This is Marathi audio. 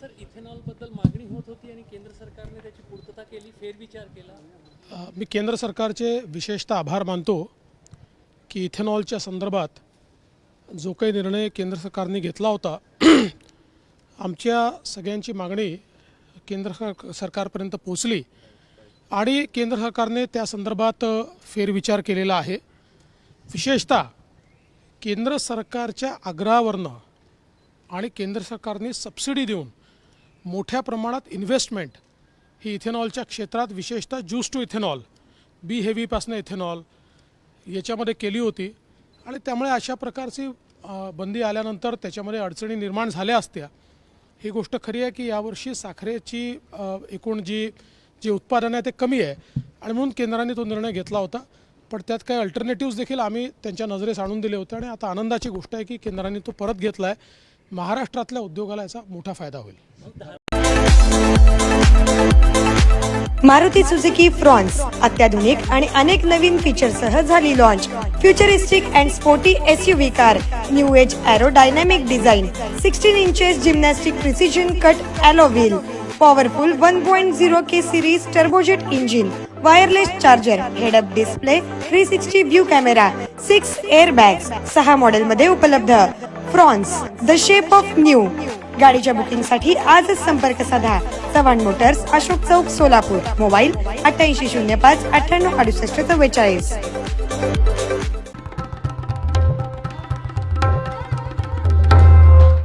सर इथेनॉलबद्दल मागणी होत होती आणि केंद्र सरकारने त्याची पूर्तता केली फेरविचार केला? मी केंद्र सरकारचे विशेषतः आभार मानतो की इथेनॉलच्या संदर्भात जो काही निर्णय केंद्र सरकारने घेतला होता आमच्या सगळ्यांची मागणी केंद्र सरकारपर्यंत पोचली आणि केंद्र सरकारने त्या संदर्भात फेरविचार केलेला आहे. विशेषतः केंद्र सरकारच्या आग्रहावरनं आणि केंद्र सरकारने सबसिडी देऊन मोठ्या प्रमाणात इन्व्हेस्टमेंट ही इथेनॉलच्या क्षेत्रात विशेषतः ज्यूस टू इथेनॉल बी हेवीपासनं इथेनॉल याच्यामध्ये केली होती. आणि त्यामुळे अशा प्रकारची बंदी आल्यानंतर त्याच्यामध्ये अडचणी निर्माण झाल्या असत्या. ही गोष्ट खरी आहे की यावर्षी साखरेची एकूण जी जे उत्पादन आहे ते कमी आहे. आणि म्हणून केंद्राने तो निर्णय घेतला होता. पण त्यात काही अल्टरनेटिव्ह देखील आम्ही त्यांच्या नजरेस आणून दिले होते. आणि आता आनंदाची गोष्ट आहे की केंद्राने तो परत घेतला आहे महाराष्ट्रातल्या उद्योगाला याचा मोठा फायदा होईल. मारुती सुझुकी फ्रॉन्स अत्याधुनिक आणि अनेक नवीन फीचरसह झाली launch futuristic and sporty S U V car new age aerodynamic design sixteen inches gymnastic precision cut alloy wheel powerful one point zero K series turbojet engine wireless charger head up display three sixty view camera six air bag सहा मॉडेलमध्ये उपलब्ध. Fronx the shape of new. गाडीच्या बुकिंगसाठी आजच संपर्क साधा. चव्हाण मोटर्स अशोक चौक सोलापूर. मोबाईल अठ्ठ्याऐंशी शून्य पाच अठ्ठ्याण्णव अडुसष्ट चव्वेचाळीस.